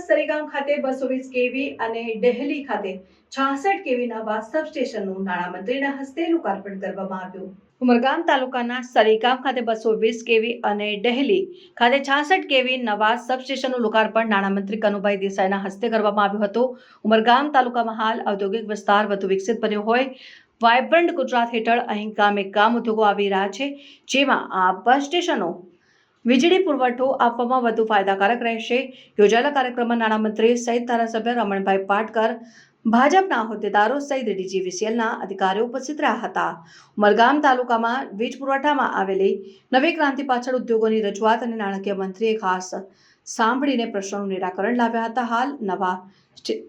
સરીગામ ખાતે બસો વીસ કેવી અને ડહેલી ખાતે છાસઠ કેવી નવા સબસ્ટેશનનું નાણામંત્રીના હસ્તે લોકાર્પણ કરવામાં આવ્યું. ઉમરગામ તાલુકાના સરીગામ ખાતે બસો વીસ કેવી અને ડહેલી ખાતે છાસઠ કેવી નવા સબસ્ટેશનનું લોકાર્પણ નાણામંત્રી કનુભાઈ દેસાઈના હસ્તે કરવામાં આવ્યું હતું. ઉમરગામ તાલુકામાં હાલ ઔદ્યોગિક વિસ્તાર વધુ વિકસિત બન્યો હોય. વાયબ્રન્ટ ગુજરાત હેઠળ અહીં ગામે ગામ ઉદ્યોગો આવી રહ્યા છે. જેમાં આ બસ સ્ટેશનો વીજળી પુરવઠો આપવામાં વધુ ફાયદાકારક રહેશે. યોજાયેલા કાર્યક્રમમાં નાણામંત્રી સહિત ધારાસભ્ય રમણભાઈ પાટકર, ભાજપના હોદ્દેદારો સહિત ડીજીવીસીએલના અધિકારીઓ ઉપસ્થિત રહ્યા હતા. ઉમરગામ તાલુકામાં વીજ પુરવઠામાં આવેલી નવી ક્રાંતિ પાછળ ઉદ્યોગોની રજૂઆત અને નાણાકીય મંત્રીએ ખાસ સાંભળીને પ્રશ્નોનું નિરાકરણ લાવ્યા હતા. હાલ નવા સ્ટે-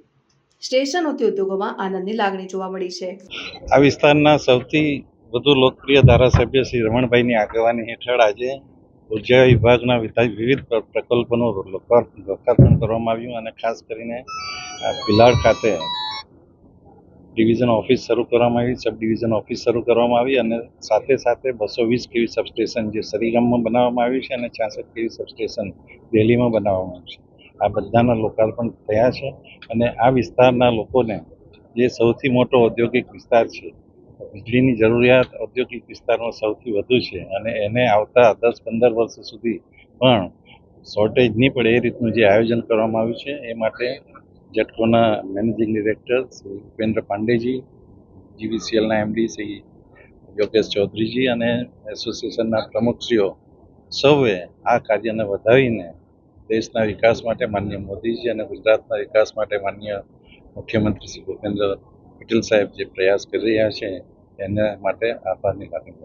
સ્ટેશનોથી ઉદ્યોગોમાં આનંદની લાગણી જોવા મળી છે. આ વિસ્તારના સૌથી વધુ લોકપ્રિય ધારાસભ્ય શ્રી રમણભાઈની આગેવાની હેઠળ આજે ઊર્જા વિભાગના વિધા- વિવિધ પ્ર- પ્રકલ્પોનું લોકાર્પણ કરવામાં આવ્યું અને ખાસ કરીને આ ભીલાડ ખાતે ડિવિઝન ઓફિસ શરૂ કરવામાં આવી, સબ ડિવિઝન ઓફિસ શરૂ કરવામાં આવી અને સાથે સાથે બસો વીસ કેવી સબસ્ટેશન જે સરીગામમાં બનાવવામાં આવ્યું છે અને છાસઠ કેવી સબસ્ટેશન દિલ્હીમાં બનાવવામાં આવ્યું છે. આ બધાના લોકાર્પણ થયા છે અને આ વિસ્તારના લોકોને જે સૌથી મોટો ઔદ્યોગિક વિસ્તાર છે વીજળીની જરૂરિયાત ઔદ્યોગિક વિસ્તારમાં સૌથી વધુ છે અને એને આવતા દસ પંદર વર્ષ સુધી પણ શોર્ટેજ નહીં પડે એ રીતનું જે આયોજન કરવામાં આવ્યું છે, એ માટે જટકોના મેનેજિંગ ડિરેક્ટર શ્રી ઉપેન્દ્ર પાંડેજી જીવીસીએલના એમડી શ્રી યોગેશ ચૌધરીજી અને એસોસિએશનના પ્રમુખશ્રીઓ સૌએ આ કાર્યને વધાવીને દેશના વિકાસ માટે માન્ય મોદીજી અને ગુજરાતના વિકાસ માટે માન્ય મુખ્યમંત્રી શ્રી ભૂપેન્દ્ર પટેલ સાહેબ જે પ્રયાસ કરી રહ્યા છે એના માટે આભારની લાગણી